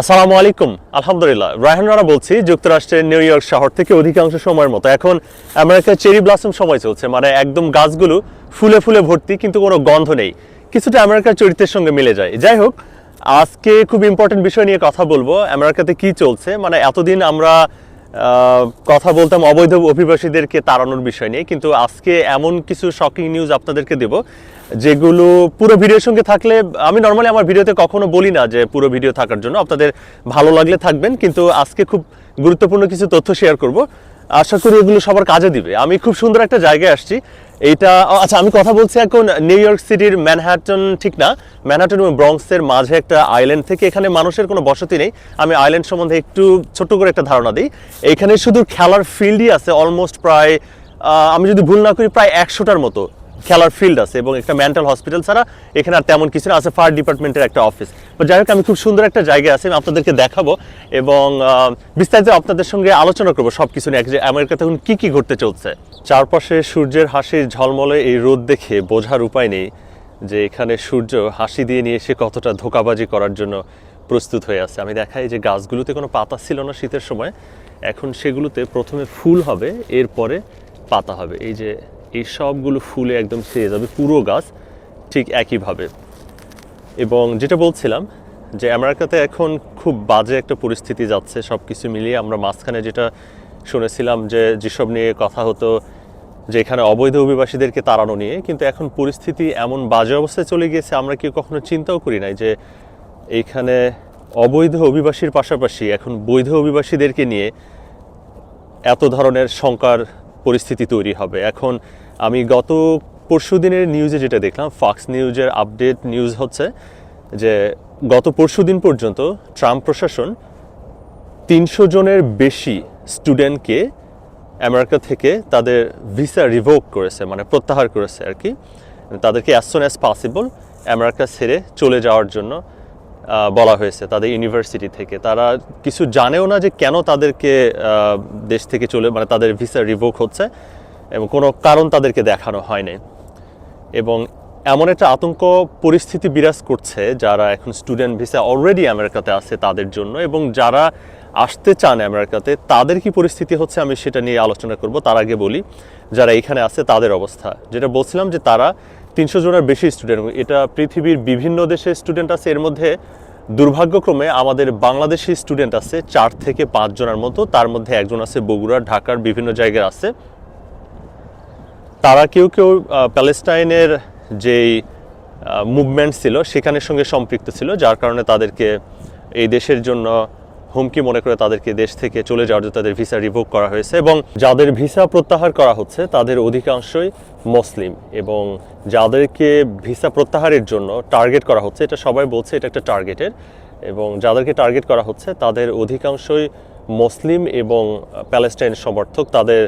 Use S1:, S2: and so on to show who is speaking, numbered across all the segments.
S1: আসসালামু আলাইকুম। আলহামদুলিল্লাহ। রায়হান রানা বলছি, যুক্তরাষ্ট্রের নিউ ইয়র্ক শহর থেকে অধিকাংশ সময়ের মতো। এখন আমেরিকার চেরি ব্লাসম সময় চলছে মানে একদম গাছগুলো ফুলে ফুলে ভর্তি, কিন্তু কোনো গন্ধ নেই। কিছুটা আমেরিকার চরিত্রের সঙ্গে মিলে যায়। যাই হোক, আজকে খুব ইম্পর্টেন্ট বিষয় নিয়ে কথা বলব। আমেরিকাতে কি চলছে? মানে এতদিন আমরা কথা বলতাম অবৈধ অভিবাসীদেরকে তাড়ানোর বিষয় নিয়ে, কিন্তু আজকে এমন কিছু শকিং নিউজ আপনাদেরকে দেব, যেগুলো পুরো ভিডিওর সঙ্গে থাকলে, আমি নর্মালি আমার ভিডিওতে কখনো বলি না যে পুরো ভিডিও থাকার জন্য, আপনাদের ভালো লাগলে থাকবেন, কিন্তু আজকে খুব গুরুত্বপূর্ণ কিছু তথ্য শেয়ার করব। আশা করি এগুলো সবার কাজে দিবে। আমি খুব সুন্দর একটা জায়গায় আসছি। এইটা আচ্ছা আমি কথা বলছি এখন নিউ ইয়র্ক সিটির ম্যানহাটন ঠিক না? ম্যানহাটন এবং ব্রঙ্কসের মাঝে একটা আইল্যান্ড থেকে এখানে মানুষের কোনো বসতি নেই। আমি আইল্যান্ড সম্বন্ধে একটু ছোট্ট করে একটা ধারণা দিই। এখানে শুধু খেলার ফিল্ডই আছে অলমোস্ট প্রায় আমি যদি ভুল না করি, প্রায় একশোটার মতো। খেলার ফিল্ড আছে এবং একটা মেন্টাল হসপিটাল ছাড়া এখানে আর তেমন কিছু না, আছে ফায়ার ডিপার্টমেন্টের একটা অফিস তো যাই হোক, আমি খুব সুন্দর একটা জায়গায় আছি, আমি আপনাদেরকে দেখাবো এবং বিস্তারিত আপনাদের সঙ্গে আলোচনা করব সব কিছু নিয়ে। যে আমেরিকাতে এখন কী কী ঘটতে চলছে? চারপাশে সূর্যের হাসির ঝলমলে এই রোদ দেখে বোঝার উপায় নেই যে এখানে সূর্য হাসি দিয়ে নিয়ে এসে কতটা ধোকাবাজি করার জন্য প্রস্তুত হয়ে আছে। আমি দেখাই যে গাছগুলোতে কোনো পাতা ছিল না শীতের সময়, এখন সেগুলোতে প্রথমে ফুল হবে, এরপরে পাতা হবে। এই যে এই সবগুলো ফুলে একদম ছেয়ে যাবে, পুরো গাছ ঠিক একইভাবে। এবং যেটা বলছিলাম যে আমেরিকাতে এখন খুব বাজে একটা পরিস্থিতি যাচ্ছে সব কিছু মিলিয়ে আমরা মাঝখানে যেটা শুনেছিলাম যে যেসব নিয়ে কথা হতো যে এখানে অবৈধ অভিবাসীদেরকে তাড়ানো নিয়ে, কিন্তু এখন পরিস্থিতি এমন বাজে অবস্থায় চলে গিয়েছে, আমরা কেউ কখনো চিন্তাও করি নাই যে এইখানে অবৈধ অভিবাসীর পাশাপাশি এখন বৈধ অভিবাসীদেরকে নিয়ে এত ধরনের শঙ্কার পরিস্থিতি তৈরি হবে। এখন আমি গত পরশু দিনের নিউজে যেটা দেখলাম ফক্স নিউজের আপডেট নিউজ হচ্ছে যে গত পরশু দিন পর্যন্ত ট্রাম্প প্রশাসন তিনশো জনের বেশি স্টুডেন্টকে আমেরিকা থেকে তাদের ভিসা রিভোক করেছে মানে প্রত্যাহার করেছে আর কি। তাদেরকে as soon as possible America ছেড়ে চলে যাওয়ার জন্য বলা হয়েছে তাদের ইউনিভার্সিটি থেকে। তারা কিছু জানেও না যে কেন তাদেরকে দেশ থেকে চলে মানে তাদের ভিসা রিভোক হচ্ছে। এবং কোনো কারণ তাদেরকে দেখানো হয়নি। এবং এমন একটা আতঙ্ক পরিস্থিতি বিরাজ করছে যারা এখন স্টুডেন্ট ভিসা অলরেডি আমেরিকাতে আছে তাদের জন্য এবং যারা আসতে চান আমেরিকাতে, তাদের কি পরিস্থিতি হচ্ছে আমি সেটা নিয়ে আলোচনা করব। তার আগে বলি, যারা এখানে আছে তাদের অবস্থা। যেটা বলছিলাম যে তারা তিনশো জনের বেশি স্টুডেন্ট এটা পৃথিবীর বিভিন্ন দেশের স্টুডেন্ট আছে। এর মধ্যে দুর্ভাগ্যক্রমে আমাদের বাংলাদেশি স্টুডেন্ট আছে চার থেকে পাঁচ জনের মতো। তার মধ্যে একজন আছে বগুড়া, ঢাকার বিভিন্ন জায়গায় আছে। তারা কেউ কেউ প্যালেস্টাইনের যেই মুভমেন্ট ছিল সেখানের সঙ্গে সম্পৃক্ত ছিল, যার কারণে তাদেরকে এই দেশের জন্য হুমকি মনে করে তাদেরকে দেশ থেকে চলে যাওয়ার জন্য তাদের ভিসা রিভোক করা হয়েছে এবং যাদের ভিসা প্রত্যাহার করা হচ্ছে তাদের অধিকাংশই মুসলিম এবং যাদেরকে ভিসা প্রত্যাহারের জন্য টার্গেট করা হচ্ছে, এটা সবাই বলছে এটা একটা টার্গেটের এবং যাদেরকে টার্গেট করা হচ্ছে তাদের অধিকাংশই মুসলিম এবং প্যালেস্টাইন সমর্থক, তাদের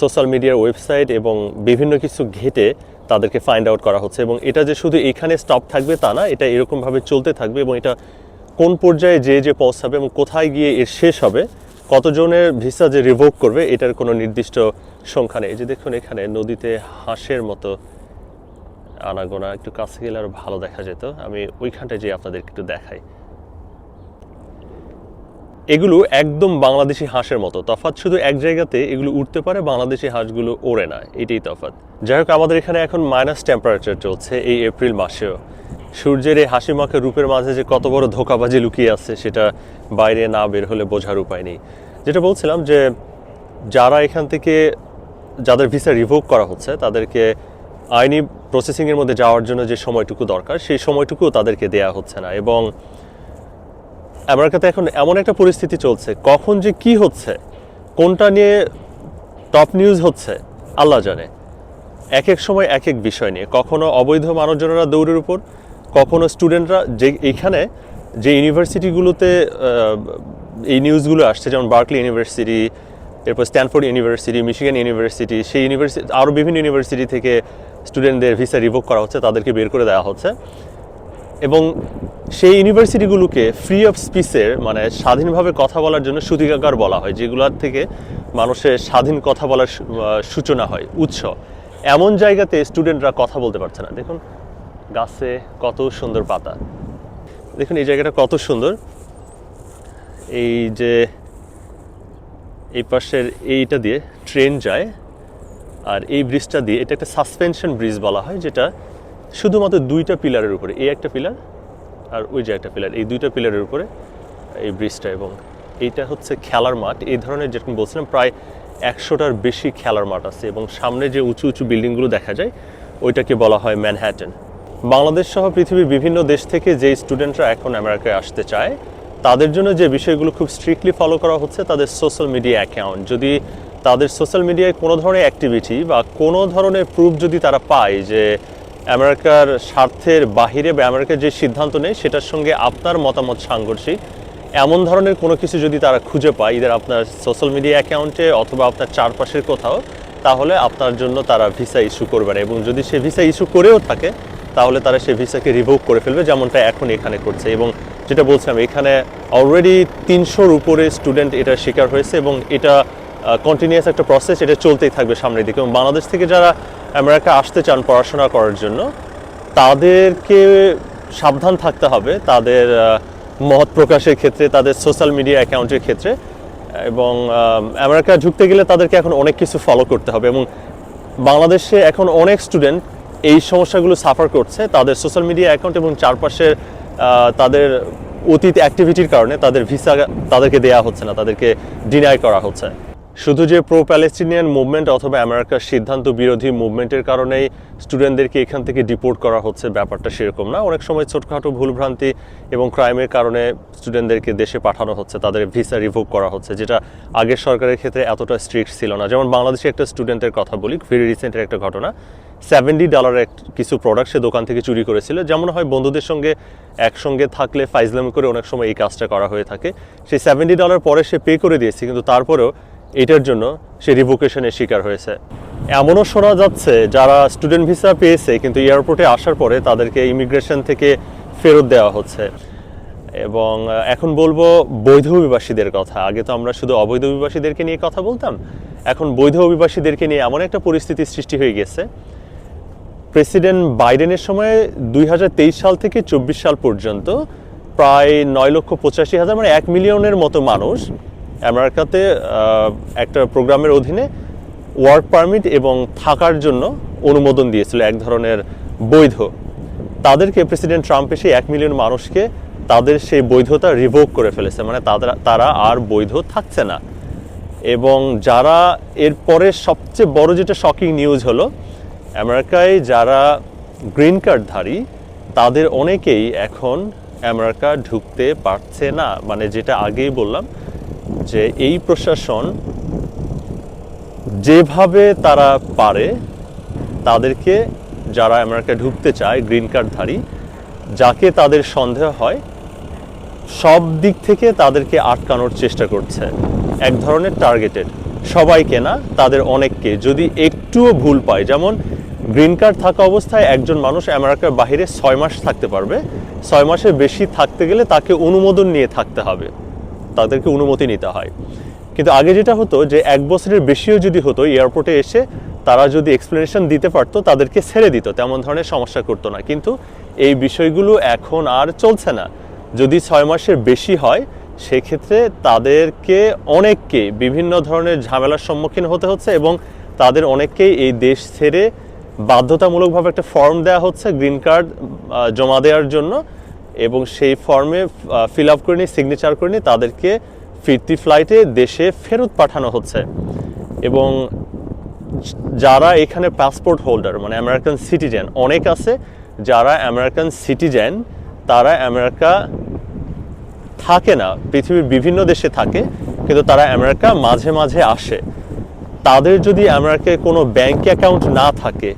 S1: সোশ্যাল মিডিয়ার ওয়েবসাইট এবং বিভিন্ন কিছু ঘেটে তাদেরকে ফাইন্ড আউট করা হচ্ছে এবং এটা যে শুধু এখানে স্টপ থাকবে তা না, এটা এরকমভাবে চলতে থাকবে এবং এটা কোন পর্যায়ে যে যে পৌঁছাবে এবং কোথায় গিয়ে এর শেষ হবে, কতজনের ভিসা যে রিভোক করবে, এটার কোনো নির্দিষ্ট সংখ্যা নেই। যে দেখুন এখানে নদীতে হাঁসের মতো আনাগোনা, একটু কাছে গেলে আরও ভালো দেখা যেত। আমি ওইখানটায় যেয়ে আপনাদেরকে একটু দেখাই। এগুলো একদম বাংলাদেশি হাঁসের মতো। তফাৎ শুধু এক জায়গাতে এগুলো উঠতে পারে, বাংলাদেশি হাঁসগুলো ওড়ে না। এটাই তফাৎ। যাই হোক, আমাদের এখানে এখন মাইনাস টেম্পারেচার চলছে এই এপ্রিল মাসেও। সূর্যের এই হাসি মাখে রূপের মাঝে যে কত বড় ধোকাবাজি লুকিয়ে আছে, সেটা বাইরে না বের হলে বোঝার উপায় নেই। যেটা বলছিলাম যে, যারা এখান থেকে যাদের ভিসা রিভোক করা হচ্ছে, তাদেরকে আইনি প্রসেসিংয়ের মধ্যে যাওয়ার জন্য যে সময়টুকু দরকার, সেই সময়টুকুও তাদেরকে দেয়া হচ্ছে না। এবং আমেরিকাতে এখন এমন একটা পরিস্থিতি চলছে, কখন যে কি হচ্ছে, কোনটা নিয়ে টপ নিউজ হচ্ছে, আল্লাহ জানে। এক এক সময় এক এক বিষয় নিয়ে, কখনো অবৈধ মানুষজনেরা দৌড়ের উপর, কখনো স্টুডেন্টরা যে এইখানে যে ইউনিভার্সিটিগুলোতে এই নিউজগুলো আসছে, যেমন বার্কলি ইউনিভার্সিটি এরপর স্ট্যানফোর্ড ইউনিভার্সিটি মিশিগান ইউনিভার্সিটি সেই ইউনিভার্সিটি আরও বিভিন্ন ইউনিভার্সিটি থেকে স্টুডেন্টদের ভিসা রিভোক করা হচ্ছে, তাদেরকে বের করে দেওয়া হচ্ছে। এবং সেই ইউনিভার্সিটিগুলোকে ফ্রি অফ স্পিচের মানে স্বাধীনভাবে কথা বলার জন্য সুতিকাগার বলা হয়, যেগুলোর থেকে মানুষের স্বাধীন কথা বলার সূচনা হয়, উৎস। এমন জায়গাতে স্টুডেন্টরা কথা বলতে পারছে না। দেখুন, গাছে কত সুন্দর পাতা। দেখুন, এই জায়গাটা কত সুন্দর। এই যে, এই পাশের এইটা দিয়ে ট্রেন যায়, আর এই ব্রিজটা দিয়ে, এটা একটা সাসপেনশন ব্রিজ বলা হয়, যেটা শুধুমাত্র দুইটা পিলারের উপরে, এই একটা পিলার আর ওই যে একটা পিলার, এই দুইটা পিলারের উপরে এই ব্রিজটা এবং এইটা হচ্ছে খেলার মাঠ। এই ধরনের যেরকম বলছিলাম, প্রায় একশোটার বেশি খেলার মাঠ আছে এবং সামনে যে উঁচু উঁচু বিল্ডিংগুলো দেখা যায়, ওইটাকে বলা হয় ম্যানহ্যাটন। বাংলাদেশ সহ পৃথিবীর বিভিন্ন দেশ থেকে যে স্টুডেন্টরা এখন আমেরিকায় আসতে চায়, তাদের জন্য যে বিষয়গুলো খুব স্ট্রিক্টলি ফলো করা হচ্ছে, তাদের সোশ্যাল মিডিয়া অ্যাকাউন্ট। যদি তাদের সোশ্যাল মিডিয়ায় কোনো ধরনের অ্যাক্টিভিটি বা কোনো ধরনের প্রুফ যদি তারা পায় যে আমেরিকার স্বার্থের বাহিরে বা আমেরিকার যে সিদ্ধান্ত নেই সেটার সঙ্গে আপনার মতামত সাংঘর্ষিক। এমন ধরনের কোনো কিছু যদি তারা খুঁজে পায় ইদার আপনার সোশ্যাল মিডিয়া অ্যাকাউন্টে অথবা আপনার চারপাশের কোথাও, তাহলে আপনার জন্য তারা ভিসা ইস্যু করবে না। এবং যদি সে ভিসা ইস্যু করেও থাকে, তাহলে তারা সেই ভিসাকে রিভোক করে ফেলবে, যেমনটা এখন এখানে করছে। এবং যেটা বলছিলাম এখানে অলরেডি তিনশোর উপরে স্টুডেন্ট এটার শিকার হয়েছে এবং এটা কন্টিনিউয়াস একটা প্রসেস এটা চলতেই থাকবে সামনের দিকে। এবং বাংলাদেশ থেকে যারা আমেরিকা আসতে চান পড়াশোনা করার জন্য, তাদেরকে সাবধান থাকতে হবে তাদের মত প্রকাশের ক্ষেত্রে, তাদের সোশ্যাল মিডিয়া অ্যাকাউন্টের ক্ষেত্রে এবং আমেরিকা ঢুকতে গেলে তাদেরকে এখন অনেক কিছু ফলো করতে হবে এবং বাংলাদেশে এখন অনেক স্টুডেন্ট এই সমস্যাগুলো সাফার করছে। তাদের সোশ্যাল মিডিয়া অ্যাকাউন্ট এবং চারপাশের তাদের অতীত অ্যাক্টিভিটির কারণে তাদের ভিসা তাদেরকে দেয়া হচ্ছে না, তাদেরকে ডিনাই করা হচ্ছে। শুধু যে প্রো প্যালেস্টিনিয়ান মুভমেন্ট অথবা আমেরিকার সিদ্ধান্ত বিরোধী মুভমেন্টের কারণেই স্টুডেন্টদেরকে এখান থেকে ডিপোর্ট করা হচ্ছে, ব্যাপারটা সেরকম না। অনেক সময় ছোটখাটো ভুলভ্রান্তি এবং ক্রাইমের কারণে স্টুডেন্টদেরকে দেশে পাঠানো হচ্ছে, তাদের ভিসা রিভোক করা হচ্ছে, যেটা আগের সরকারের ক্ষেত্রে এতটা স্ট্রিক্ট ছিল না। যেমন বাংলাদেশে একটা স্টুডেন্টের কথা বলি ভেরি রিসেন্টের একটা ঘটনা। সেভেন্টি ডলারের কিছু প্রোডাক্ট সে দোকান থেকে চুরি করেছিল। যেমন হয় বন্ধুদের সঙ্গে একসঙ্গে থাকলে ফাইজলামি করে অনেক সময় এই কাজটা করা হয়ে থাকে। সেই সেভেন্টি ডলার পরে সে পে করে দিয়েছে, কিন্তু তারপরেও এটার জন্য সে রিভোকেশনের শিকার হয়েছে। এমনও শোনা যাচ্ছে, যারা স্টুডেন্ট ভিসা পেয়েছে, কিন্তু এয়ারপোর্টে আসার পরে তাদেরকে ইমিগ্রেশন থেকে ফেরত দেওয়া হচ্ছে। এবং এখন বলব বৈধ অভিবাসীদের কথা। আগে তো আমরা শুধু অবৈধ অভিবাসীদেরকে নিয়ে কথা বলতাম, এখন বৈধ অভিবাসীদেরকে নিয়ে এমন একটা পরিস্থিতি সৃষ্টি হয়ে গেছে। প্রেসিডেন্ট বাইডেনের সময় দুই হাজার তেইশ সাল থেকে চব্বিশ সাল পর্যন্ত প্রায় নয় লক্ষ পঁচাশি হাজার মানে এক মিলিয়নের মতো মানুষ আমেরিকাতে একটা প্রোগ্রামের অধীনে ওয়ার্ক পারমিট এবং থাকার জন্য অনুমোদন দিয়েছিল এক ধরনের বৈধ। তাদেরকে প্রেসিডেন্ট ট্রাম্প এসে এক মিলিয়ন মানুষকে তাদের সেই বৈধতা রিভোক করে ফেলেছে মানে তাদের, তারা আর বৈধ থাকছে না। এবং যারা এরপরে সবচেয়ে বড় যেটা শকিং নিউজ হলো, আমেরিকায় যারা গ্রিন কার্ডধারী তাদের অনেকেই এখন আমেরিকা ঢুকতে পারছে না। মানে যেটা আগেই বললাম যে এই প্রশাসন যেভাবে তারা পারে, তাদেরকে যারা আমেরিকা ঢুকতে চায়, গ্রিন কার্ডধারী, যাকে তাদের সন্দেহ হয়, সব দিক থেকে তাদেরকে আটকানোর চেষ্টা করছে। এক ধরনের টার্গেটেড সবাইকে না, তাদের অনেককে। যদি একটুও ভুল পায়, যেমন গ্রিন কার্ড থাকা অবস্থায় একজন মানুষ আমেরিকার বাইরে ছয় মাস থাকতে পারবে। ছয় মাসের বেশি থাকতে গেলে তাকে অনুমোদন নিয়ে থাকতে হবে। তাদেরকে অনুমতি নিতে হয়। কিন্তু আগে যেটা হতো যে এক বছরের বেশিও যদি হতো এয়ারপোর্টে এসে তারা যদি এক্সপ্লেনেশন দিতে পারতো, তাদেরকে ছেড়ে দিত, তেমন ধরনের সমস্যা করতো না। কিন্তু এই বিষয়গুলো এখন আর চলছে না। যদি ছয় মাসের বেশি হয়, সেক্ষেত্রে তাদেরকে অনেককে বিভিন্ন ধরনের ঝামেলার সম্মুখীন হতে হচ্ছে এবং তাদের অনেককেই এই দেশ ছেড়ে বাধ্যতামূলকভাবে একটা ফর্ম দেওয়া হচ্ছে গ্রিন কার্ড জমা দেওয়ার জন্য। এবং সেই ফর্মে ফিল আপ করে নিয়ে সিগনেচার করে নিয়ে তাদেরকে ফিরতি ফ্লাইটে দেশে ফেরত পাঠানো হচ্ছে। এবং যারা এখানে পাসপোর্ট হোল্ডার মানে আমেরিকান সিটিজেন অনেক আছে যারা আমেরিকান সিটিজেন তারা আমেরিকা থাকে না, পৃথিবীর বিভিন্ন দেশে থাকে, কিন্তু তারা আমেরিকা মাঝে মাঝে আসে। তাদের যদি আমেরিকায় কোনো ব্যাংক অ্যাকাউন্ট না থাকে,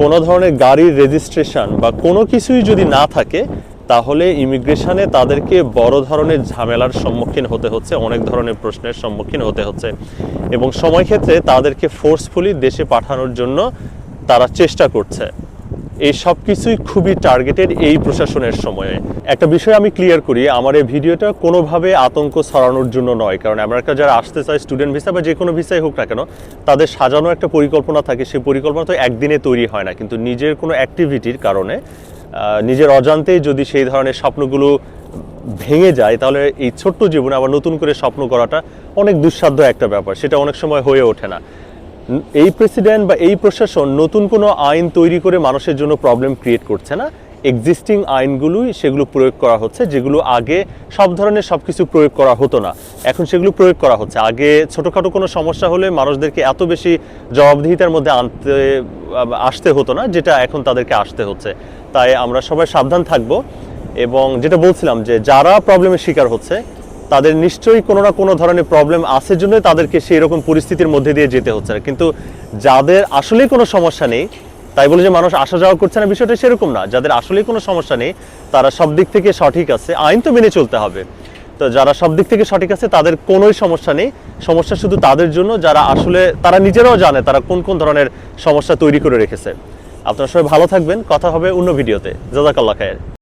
S1: কোনো ধরনের গাড়ির রেজিস্ট্রেশন বা কোনো কিছুই যদি না থাকে তাহলে ইমিগ্রেশনে তাদেরকে বড় ধরনের ঝামেলার সম্মুখীন হতে হচ্ছে, অনেক ধরনের প্রশ্নের সম্মুখীন হতে হচ্ছে। এবং সময় ক্ষেত্রে তাদেরকে ফোর্সফুলি দেশে পাঠানোর জন্য তারা চেষ্টা করছে। এই সব কিছুই খুবই টার্গেটেড এই প্রশাসনের সময়ে। একটা বিষয় আমি ক্লিয়ার করি, আমার এই ভিডিওটা কোনোভাবে আতঙ্ক ছড়ানোর জন্য নয়। কারণ আমেরিকা যারা আসতে চায় স্টুডেন্ট ভিসা বা যে কোনো ভিসাই হোক না কেন, তাদের সাজানো একটা পরিকল্পনা থাকে, সেই পরিকল্পনা তো একদিনে তৈরি হয় না। কিন্তু নিজের কোনো অ্যাক্টিভিটির কারণে নিজের অজান্তেই যদি সেই ধরনের স্বপ্নগুলো ভেঙে যায়, তাহলে এই ছোট্ট জীবনে আবার নতুন করে স্বপ্ন করাটা অনেক দুঃসাধ্য একটা ব্যাপার। সেটা অনেক সময় হয়ে ওঠে না। এই প্রেসিডেন্ট বা এই প্রশাসন নতুন কোনো আইন তৈরি করে মানুষের জন্য প্রবলেম ক্রিয়েট করছে না। এক্সিস্টিং আইনগুলোই সেগুলো প্রয়োগ করা হচ্ছে, যেগুলো আগে সব ধরনের সব কিছু প্রয়োগ করা হতো না। এখন সেগুলো প্রয়োগ করা হচ্ছে। আগে ছোটোখাটো কোনো সমস্যা হলে মানুষদেরকে এত বেশি জবাবদিহিতার মধ্যে আনতে, আসতে হতো না, যেটা এখন তাদেরকে আসতে হচ্ছে। তাই আমরা সবাই সাবধান থাকব এবং যেটা বলছিলাম যে যারা প্রবলেমের শিকার হচ্ছে, তাদের নিশ্চয়ই কোনো না কোনো ধরনের প্রবলেম আছে জন্যই তাদেরকে সেই রকম পরিস্থিতির মধ্যে দিয়ে যেতে হচ্ছে। না কিন্তু যাদের আসলেই কোনো সমস্যা নেই তাই বলে যে মানুষ আসা যাওয়া করছে না, বিষয়টা সেরকম না। যাদের আসলে কোনো সমস্যা নেই, তারা সব দিক থেকে সঠিক আছে। আইন তো মেনে চলতে হবে। তো যারা সব দিক থেকে সঠিক আছে, তাদের কোনোই সমস্যা নেই। সমস্যা শুধু তাদের জন্য, যারা আসলে, তারা নিজেরাও জানে তারা কোন কোন ধরনের সমস্যা তৈরি করে রেখেছে। আপনারা সবাই ভালো থাকবেন। কথা হবে অন্য ভিডিওতে। জাজাকাল্লা খায়ের।